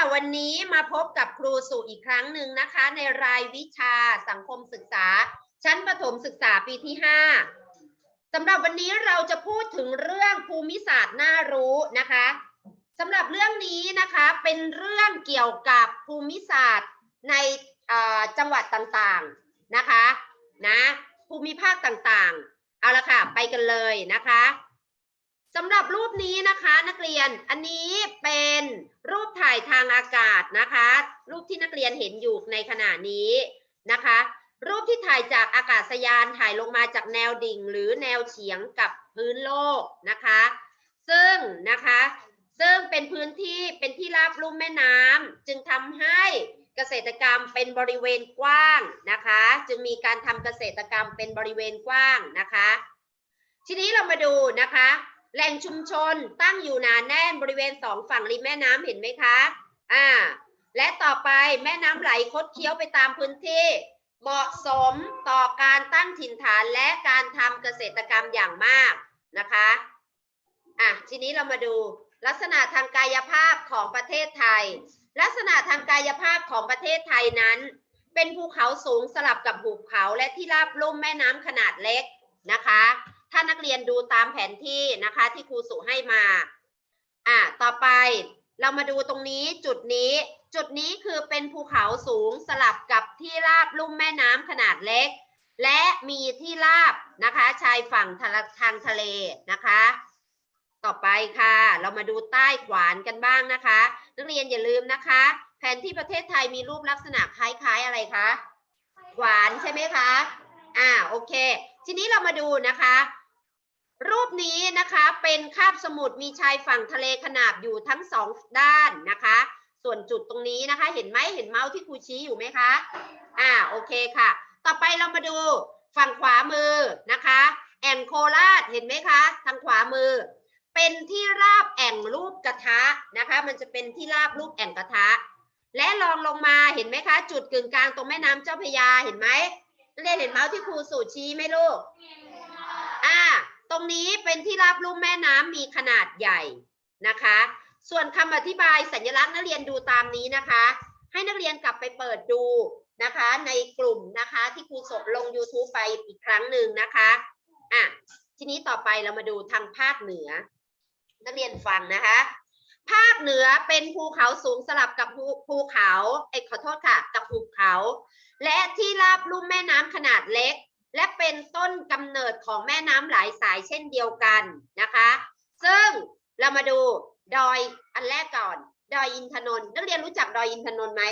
ะวันนี้มาพบกับครูสุอีกครั้งหนึ่งนะคะ ในรายวิชาสังคมศึกษา ชั้นประถมศึกษาปีที่ 5สำหรับวันนี้เราจะพูดถึงเรื่องภูมิศาสตร์น่ารู้นะคะสำหรับเรื่องนี้นะคะเป็นเรื่องเกี่ยวกับภูมิศาสตร์ในจังหวัดต่างๆนะคะนะภูมิภาคต่างๆ เอาละค่ะ ไปกันเลยนะคะ สำหรับรูปนี้นะคะนักเรียนอันนี้เป็นรูปถ่ายทางอากาศนะคะ รูปที่นักเรียนเห็นอยู่ในขณะนี้นะคะ รูปที่ถ่ายจากอากาศยานถ่ายลงมาจากแนวดิ่ง หรือแนวเฉียงกับพื้นโลกนะคะ ซึ่งนะคะซึ่งเป็นพื้นที่เป็นที่ราบลุ่มแม่น้ำจึงทำให้เกษตรกรรมเป็นบริเวณกว้างนะคะ จึงมีการทำเกษตรกรรมเป็นบริเวณกว้างนะคะ ทีนี้เรามาดูนะคะ แหล่งชุมชนตั้งอยู่หนาแน่นบริเวณสองฝั่งริมแม่น้ำเห็นไหมคะ อ่า และต่อไปแม่น้ำไหลคดเคี้ยวไปตามพื้นที่ เหมาะสมต่อการตั้งถิ่นฐานและการทำเกษตรกรรมอย่างมากนะคะ อะ ทีนี้เรามาดูลักษณะทางกายภาพของประเทศไทย ลักษณะทางกายภาพของประเทศไทยนั้น เป็นภูเขาสูงสลับกับหุบเขาและที่ราบลุ่มแม่น้ำขนาดเล็กนะคะ ถ้านักเรียนดูตามแผนที่นะคะที่ครูสุให้มา อะต่อไปเรามาดูตรงนี้จุดนี้ จุดนี้คือเป็นภูเขาสูงสลับกับที่ราบลุ่มแม่น้ำขนาดเล็ก และมีที่ราบนะคะ ชายฝั่งทางทะเลนะคะ ต่อไปค่ะ เรามาดูใต้ขวานกันบ้างนะคะ นักเรียนอย่าลืมนะคะ แผนที่ประเทศไทยมีรูปลักษณะคล้ายๆอะไรคะขวานใช่ไหมคะอ่าโอเค ทีนี้เรามาดูนะคะ รูปนี้นะคะเป็นคาบสมุทรมีชายฝั่งทะเลขนาบอยู่ทั้งสองด้านนะคะ ส่วนจุดตรงนี้นะคะ เห็นไหมเห็นเมาส์ที่ครูชี้อยู่ไหมคะอ่าโอเคค่ะ ต่อไปเรามาดูฝั่งขวามือนะคะ แอ่งโคราชเห็นไหมคะทางขวามือ เป็นที่ราบแอ่งรูปกระทะนะคะ มันจะเป็นที่ราบรูปแอ่งกระทะ และลองลงมาเห็นไหมคะ จุดกึ่งกลางตรงแม่น้ำเจ้าพระยาเห็นไหมเรียนเห็นเมาส์ที่ครูสูชี้ไหมลูกอ่า ตรงนี้เป็นที่ราบลุ่มแม่น้ำมีขนาดใหญ่นะคะ ส่วนคำอธิบายสัญลักษณ์นักเรียนดูตามนี้นะคะ ให้นักเรียนกลับไปเปิดดูนะคะ ในกลุ่มนะคะที่ครูสดลง YouTube ไปอีกครั้งหนึ่งนะคะอะทีนี้ต่อไปเรามาดูทางภาคเหนือ นักเรียนฟังนะคะ ภาคเหนือเป็นภูเขาสูงสลับกับภูภูเขาไอ้ขอโทษค่ะ กับภูเขา และที่ราบลุ่มแม่น้ำขนาดเล็ก และเป็นต้นกำเนิดของแม่น้ำหลายสายเช่นเดียวกันนะคะ ซึ่งเรามาดูดอยอันแรกก่อน ดอยอินทนนท์นักเรียนรู้จักดอยอินทนนท์ไหม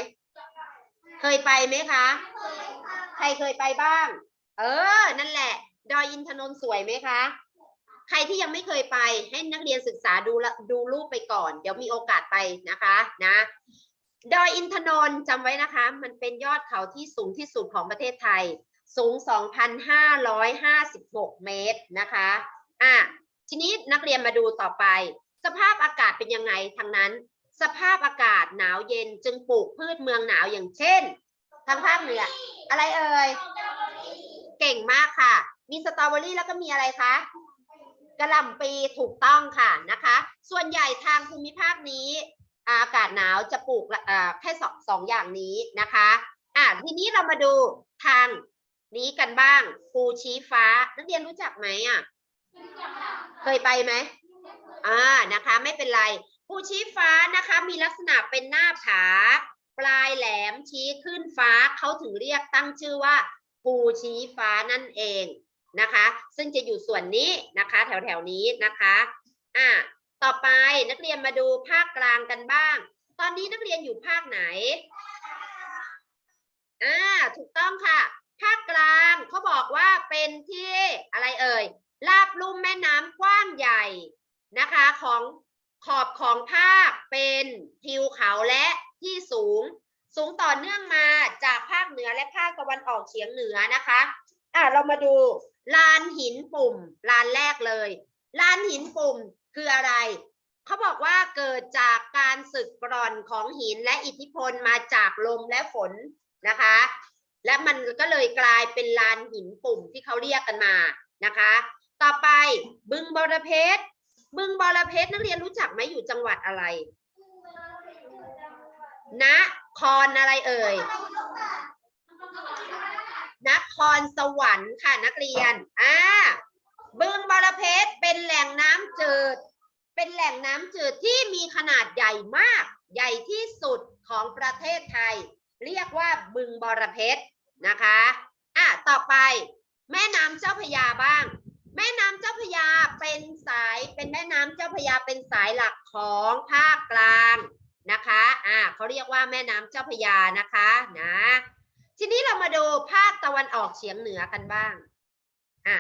เคยไปไหมคะ ใครเคยไปบ้าง เออ นั่นแหละ ดอยอินทนนท์สวยไหมคะ ใครที่ยังไม่เคยไปให้นักเรียนศึกษาดูดูรูปไปก่อน เดี๋ยวมีโอกาสไปนะคะนะดอยอินทนนท์จำไว้นะคะ มันเป็นยอดเขาที่สูงที่สุดของประเทศไทย สูง 2,556 เมตรนะคะอะทีนี้นักเรียนมาดูต่อไป สภาพอากาศเป็นยังไงทางนั้น สภาพอากาศหนาวเย็นจึงปลูกพืชเมืองหนาวอย่างเช่น ทางภาคเหนืออะไรเอ่ยเก่งมากค่ะ มีสตรอเบอรี่แล้วก็มีอะไรคะกระหล่ำปีถูกต้องค่ะนะคะ ส่วนใหญ่ทางภูมิภาคนี้อากาศหนาวจะปลูกแค่สองสองอย่างนี้นะคะอะทีนี้เรามาดูทาง นี้กันบ้างภูชี้ฟ้า นักเรียนรู้จักไหมอะ เคยไปไหมอ่านะคะ ไม่เป็นไรภูชี้ฟ้านะคะ มีลักษณะเป็นหน้าผาปลายแหลมชี้ขึ้นฟ้าเขาถึงเรียกตั้งชื่อว่าภูชี้ฟ้านั่นเองนะคะ ซึ่งจะอยู่ส่วนนี้นะคะ แถวแถวนี้นะคะอะต่อไปนักเรียนมาดูภาคกลางกันบ้าง ตอนนี้นักเรียนอยู่ภาคไหนอ่าถูกต้องค่ะ ภาคกลางเขาบอกว่าเป็นที่อะไรเอ่ยลาบลุ่มแม่น้ำกว้างใหญ่นะคะของขอบของภาคเป็นทิวเขาและที่สูง สูงต่อเนื่องมาจากภาคเหนือและภาคตะวันออกเฉียงเหนือนะคะอะเรามาดูลานหินปุ่มลานแรกเลยลานหินปุ่มคืออะไรเขาบอกว่าเกิดจากการสึกกร่อนของหินและอิทธิพลมาจากลมและฝนนะคะ และมันก็เลยกลายเป็นลานหินปุ่มที่เขาเรียกกันมานะคะ ต่อไปบึงบอระเพชรบึงบอระเพชรนักเรียนรู้จักไหมอยู่จังหวัดอะไรนครอะไรเอ่ยนครสวรรค์ค่ะนักเรียนอ่าบึงบอระเพชรเป็นแหล่งน้ำจืด เป็นแหล่งน้ำจืดที่มีขนาดใหญ่มาก ใหญ่ที่สุดของประเทศไทย เรียกว่าบึงบอระเพชร นะคะอะต่อไปแม่น้ำเจ้าพยาบ้าง แม่น้ำเจ้าพยาเป็นสายเป็นแม่น้ำเจ้าพยาเป็นสายหลักของภาคกลางนะคะอ่าเขาเรียกว่าแม่น้ำเจ้าพยานะคะนะทีนี้เรามาดูภาคตะวันออกเฉียงเหนือกันบ้างอะ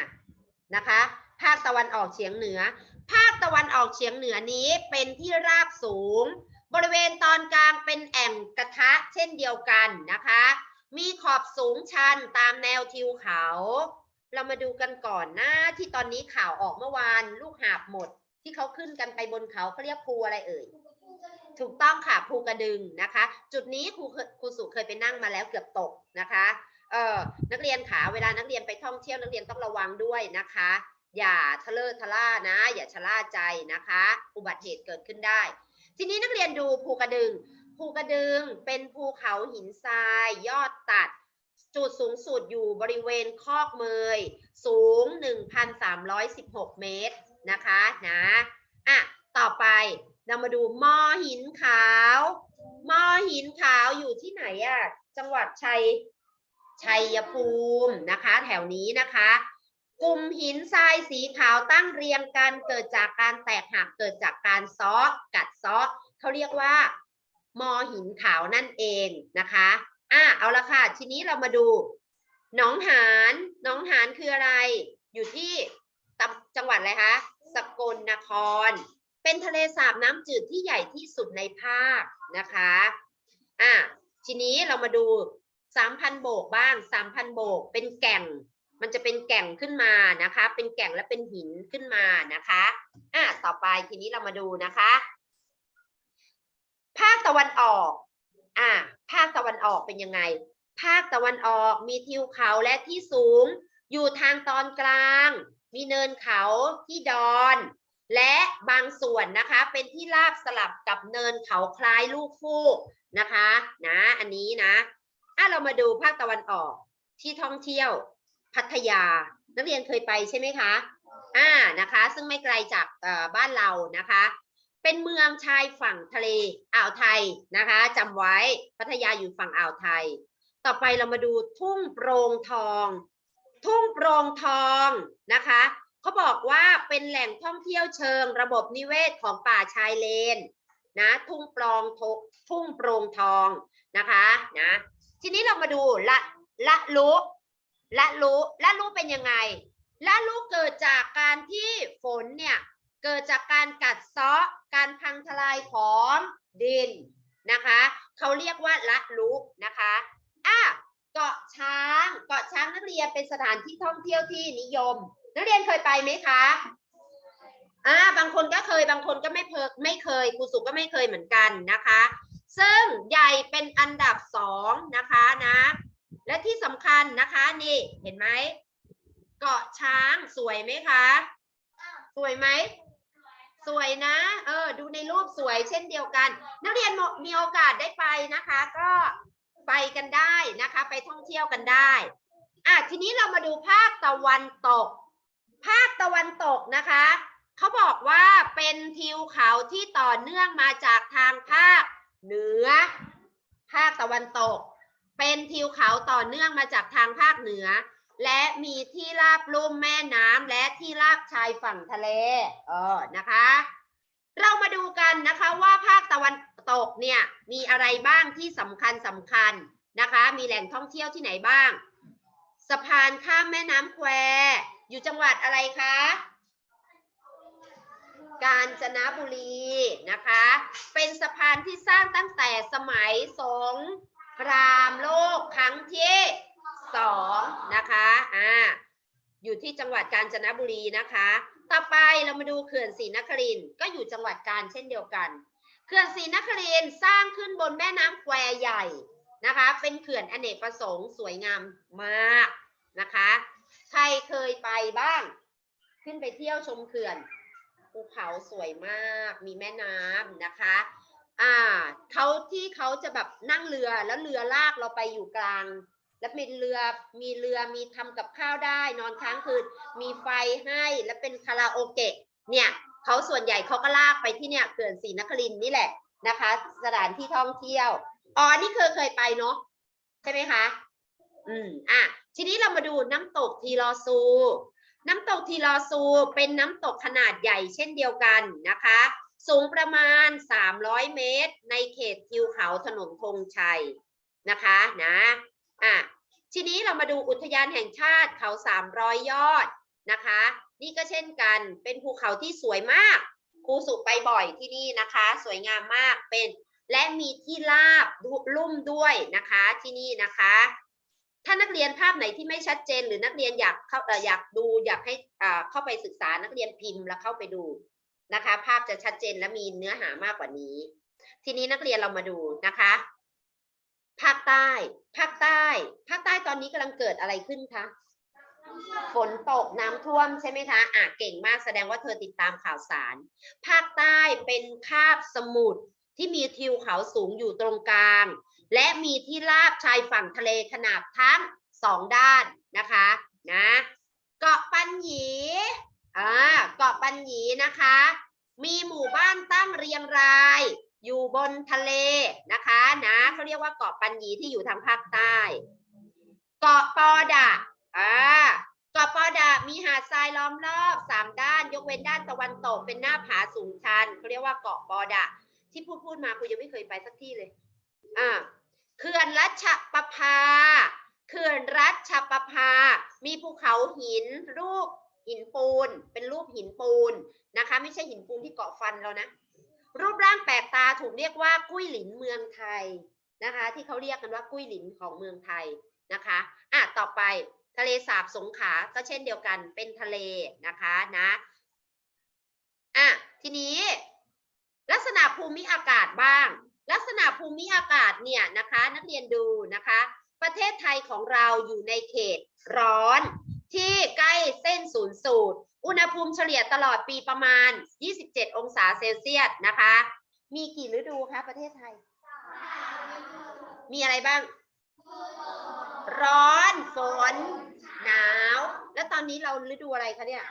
นะคะ ภาคตะวันออกเฉียงเหนือ ภาคตะวันออกเฉียงเหนือนี้เป็นที่ราบสูง บริเวณตอนกลางเป็นแอ่งกระทะเช่นเดียวกันนะคะ มีขอบสูงชันตามแนวทิวเขา เรามาดูกันก่อนหน้าที่ตอนนี้ข่าวออกเมื่อวานลูกหาบหมด ที่เขาขึ้นกันไปบนเขาเขาเรียกภูอะไรเอ่ย ถูกต้องค่ะภูกระดึงนะคะ จุดนี้ครูครูสุเคยไปนั่งมาแล้วเกือบตกนะคะเออนักเรียนขาเวลานักเรียนไปท่องเที่ยวนักเรียนต้องระวังด้วยนะคะ อย่าทะเลอะทะล่านะ อย่าชะล่าใจนะคะ อุบัติเหตุเกิดขึ้นได้ ทีนี้นักเรียนดูภูกระดึง ภูกระดึงเป็นภูเขาหินทราย ยอดตัด จุดสูงสุดอยู่บริเวณคอกเมย สูง 1,316 เมตรนะคะนะอะต่อไปเรามาดูมอหินขาวมอหินขาวอยู่ที่ไหนอะจังหวัดชัยชัยภูมินะคะ แถวนี้นะคะ กลุ่มหินทรายสีขาวตั้งเรียงกันเกิดจากการแตกหักเกิดจากการซ้อกัดซ้อเขาเรียกว่า มอหินขาวนั่นเองนะคะอะเอาละค่ะ ทีนี้เรามาดูหนองหานหนองหานคืออะไร อยู่ที่ตำจังหวัดอะไรคะสกลนคร เป็นทะเลสาบน้ำจืดที่ใหญ่ที่สุดในภาคนะคะอะทีนี้เรามาดูสามพันโบกบ้างสามพันโบก เป็นแก่ง มันจะเป็นแก่งขึ้นมานะคะ เป็นแก่งและเป็นหินขึ้นมานะคะอะต่อไปทีนี้เรามาดูนะคะ ภาคตะวันออก อ่า ภาคตะวันออกเป็นยังไง ภาคตะวันออกมีทิวเขาและที่สูง อยู่ทางตอนกลาง มีเนินเขาที่ดอน และบางส่วนนะคะเป็นที่ราบสลับกับเนินเขาคล้ายลูกฟูกนะคะ นะ อันนี้นะอะเรามาดูภาคตะวันออกที่ท่องเที่ยวพัทยา นักเรียนเคยไปใช่ไหมคะ อ่า นะคะ ซึ่งไม่ไกลจากบ้านเรานะคะ เป็นเมืองชายฝั่งทะเลอ่าวไทยนะคะจำไว้พัทยาอยู่ฝั่งอ่าวไทย ต่อไปเรามาดูทุ่งโปร่งทอง ทุ่งโปร่งทองนะคะเขาบอกว่าเป็นแหล่งท่องเที่ยวเชิงระบบนิเวศของป่าชายเลนนะทุ่งปลองททุ่งโปร่งทองนะคะนะทีนี้เรามาดูละละลุละลุละลุเป็นยังไงละลุเกิดจากการที่ฝนเนี่ยเกิดจากการกัดเซาะ การพังทลายของดินนะคะเขาเรียกว่าละลุนะคะอะเกาะช้างเกาะช้างนักเรียนเป็นสถานที่ท่องเที่ยวที่นิยม นักเรียนเคยไปไหมคะอ่าบางคนก็เคยบางคนก็ไม่เพไม่เคยครูสุก็ไม่เคยเหมือนกันนะคะ ซึ่งใหญ่เป็นอันดับสองนะคะนะ และที่สำคัญนะคะนี่เห็นไหมเกาะช้างสวยไหมคะ สวยไหม สวยนะ เออ ดูในรูปสวยเช่นเดียวกัน นักเรียนมมีโอกาสได้ไปนะคะ ก็ไปกันได้นะคะ ไปท่องเที่ยวกันได้อะทีนี้เรามาดูภาคตะวันตก ภาคตะวันตกนะคะเขาบอกว่าเป็นทิวเขาที่ต่อเนื่องมาจากทางภาคเหนือ ภาคตะวันตก เป็นทิวเขาต่อเนื่องมาจากทางภาคเหนือ และมีที่ราบลุ่มแม่น้ำและที่ราบชายฝั่งทะเล เออ นะคะ เรามาดูกันนะคะว่าภาคตะวันตกเนี่ยมีอะไรบ้างที่สำคัญสำคัญนะคะ มีแหล่งท่องเที่ยวที่ไหนบ้าง สะพานข้ามแม่น้ำแคว อยู่จังหวัดอะไรคะ กาญจนบุรีนะคะ เป็นสะพานที่สร้างตั้งแต่สมัยสงครามโลกครั้งที่ สองนะคะอ่าอยู่ที่จังหวัดกาญจนบุรีนะคะ ต่อไปเรามาดูเขื่อนศรีนครินก็อยู่จังหวัดกาญเช่นเดียวกัน เขื่อนศรีนครินสร้างขึ้นบนแม่น้ำแควใหญ่นะคะ เป็นเขื่อนอเนกประสงค์สวยงามมากนะคะ ใครเคยไปบ้าง ขึ้นไปเที่ยวชมเขื่อนภูเขาสวยมากมีแม่น้ำนะคะอ่าเขาที่เขาจะแบบนั่งเรือแล้วเรือลากเราไปอยู่กลาง แล้วเป็นเรือมีเรือมีทำกับข้าวได้นอนค้างคืนมีไฟให้แล้วเป็นคาราโอเกะเนี่ยเขาส่วนใหญ่เขาก็ลากไปที่เนี่ยเขื่อนศรีนครินนี่แหละนะคะ สถานที่ท่องเที่ยวอ๋อนี่เคยเคยไปเนาะใช่ไหมคะอืมอะทีนี้เรามาดูน้ำตกทีลอซู น้ำตกทีลอซูเป็นน้ำตกขนาดใหญ่เช่นเดียวกันนะคะ สูงประมาณ 300 เมตร ในเขตทิวเขาถนนธงชัยนะคะนะ อะทีนี้เรามาดูอุทยานแห่งชาติเขา300 ยอดนะคะ นี่ก็เช่นกันเป็นภูเขาที่สวยมากครูสุไปบ่อยที่นี่นะคะ สวยงามมากเป็นและมีที่ราบลุ่มด้วยนะคะที่นี่นะคะ ถ้านักเรียนภาพไหนที่ไม่ชัดเจน หรือนักเรียนอยากเข้าเอ่ออยากดูอยากให้อ่าเข้าไปศึกษานักเรียนพิมพ์แล้วเข้าไปดูนะคะ ภาพจะชัดเจนและมีเนื้อหามากกว่านี้ ทีนี้นักเรียนเรามาดูนะคะ ภาคใต้ ภาคใต้ ภาคใต้ตอนนี้กำลังเกิดอะไรขึ้นคะ ฝนตกน้ำท่วมใช่ไหมคะอะเก่งมากแสดงว่าเธอติดตามข่าวสาร ภาคใต้เป็นคาบสมุทรที่มีทิวเขาสูงอยู่ตรงกลาง และมีที่ราบชายฝั่งทะเลขนาบทั้งสองด้านนะคะนะเกาะปัญญีอ่าเกาะปัญญีนะคะ มีหมู่บ้านตั้งเรียงราย อยู่บนทะเลนะคะนะเขาเรียกว่าเกาะปัญญีที่อยู่ทางภาคใต้ เกาะปอดะอ่าเกาะปอดะมีหาดทรายล้อมรอบสามด้าน ยกเว้นด้านตะวันตกเป็นหน้าผาสูงชันเขาเรียกว่าเกาะปอดะ ที่พูดพูดมาคุยังไม่เคยไปสักที่เลยอ่าเขื่อนรัชประภาเขื่อนรัชประภา มีภูเขาหินรูปหินปูน เป็นรูปหินปูนนะคะ ไม่ใช่หินปูนที่เกาะฟันเรานะ รูปร่างแปลกตาถูกเรียกว่ากุ้ยหลินเมืองไทยนะคะ ที่เขาเรียกกันว่ากุ้ยหลินของเมืองไทยนะคะอะต่อไปทะเลสาบสงขาก็เช่นเดียวกันเป็นทะเลนะคะนะอะทีนี้ ลักษณะภูมิอากาศบ้าง ลักษณะภูมิอากาศเนี่ยนะคะ นักเรียนดูนะคะ ประเทศไทยของเราอยู่ในเขตร้อน ที่ใกล้เส้นศูนย์สูตร อุณหภูมิเฉลี่ยตลอดปีประมาณ 27 องศาเซลเซียสนะคะ มีกี่ฤดูคะประเทศไทย มีอะไรบ้าง ร้อน ฝน หนาว แล้วตอนนี้เราฤดูอะไรคะเนี่ย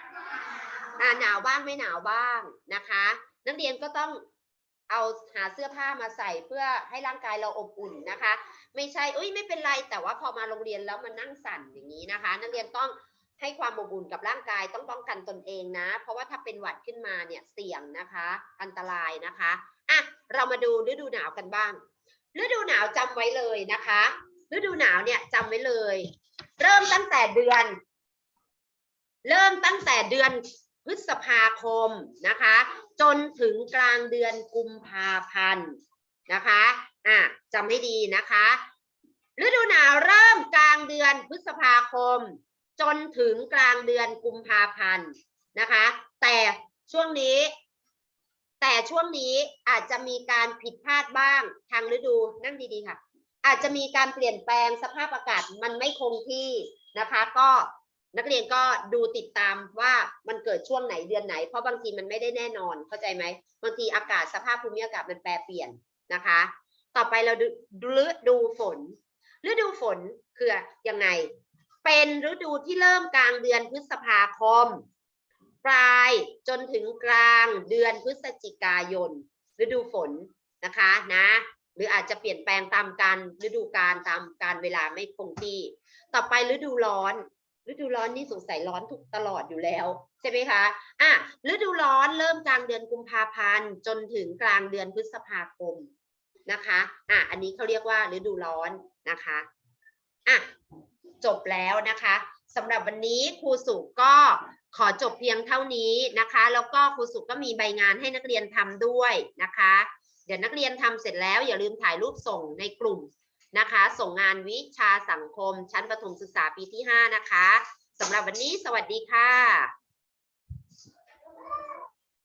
อ่าหนาวบ้างไม่หนาวบ้างนะคะ นักเรียนก็ต้อง เอาหาเสื้อผ้ามาใส่เพื่อให้ร่างกายเราอบอุ่นนะคะ ไม่ใช่อุ้ยไม่เป็นไรแต่ว่าพอมาโรงเรียนแล้วมันนั่งสั่นอย่างนี้นะคะ นักเรียนต้องให้ความอบอุ่นกับร่างกายต้องป้องกันตนเองนะ เพราะว่าถ้าเป็นหวัดขึ้นมาเนี่ยเสี่ยงนะคะ อันตรายนะคะอะเรามาดูฤดูหนาวกันบ้าง ฤดูหนาวจำไว้เลยนะคะ ฤดูหนาวเนี่ยจำไว้เลย เริ่มตั้งแต่เดือน เริ่มตั้งแต่เดือน พฤษภาคมนะคะ จนถึงกลางเดือนกุมภาพันธ์นะคะอะจำให้ดีนะคะ ฤดูหนาวเริ่มกลางเดือนพฤษภาคม จนถึงกลางเดือนกุมภาพันธ์นะคะ แต่ช่วงนี้ แต่ช่วงนี้อาจจะมีการผิดพลาดบ้างทางฤดูนั่งดีๆค่ะ อาจจะมีการเปลี่ยนแปลงสภาพอากาศมันไม่คงที่นะคะ ก็ นักเรียนก็ดูติดตามว่ามันเกิดช่วงไหนเดือนไหน เพราะบางทีมันไม่ได้แน่นอนเข้าใจไหมบางทีอากาศสภาพภูมิอากาศมันแปรเปลี่ยนนะคะ ต่อไปเราดูฤดูฝนฤดูฝนคือยังไง เป็นฤดูที่เริ่มกลางเดือนพฤษภาคม ปลายจนถึงกลางเดือนพฤศจิกายน ฤดูฝนนะคะนะ หรืออาจจะเปลี่ยนแปลงตามการฤดูกาลตามการเวลาไม่คงที่ ต่อไปฤดูร้อน ฤดูร้อนนี่สงสัยร้อนทุกตลอดอยู่แล้ว ใช่ไหมคะอะฤดูร้อนเริ่มกลางเดือนกุมภาพันธ์จนถึงกลางเดือนพฤษภาคมนะคะอะอันนี้เขาเรียกว่าฤดูร้อนนะคะอะจบแล้วนะคะสำหรับวันนี้ครูสุก็ขอจบเพียงเท่านี้นะคะ แล้วก็ครูสุก็มีใบงานให้นักเรียนทำด้วยนะคะ เดี๋ยวนักเรียนทำเสร็จแล้วอย่าลืมถ่ายรูปส่งในกลุ่ม นะคะ ส่งงานวิชาสังคมชั้นประถมศึกษาปีที่ 5 นะคะสำหรับวันนี้สวัสดีค่ะ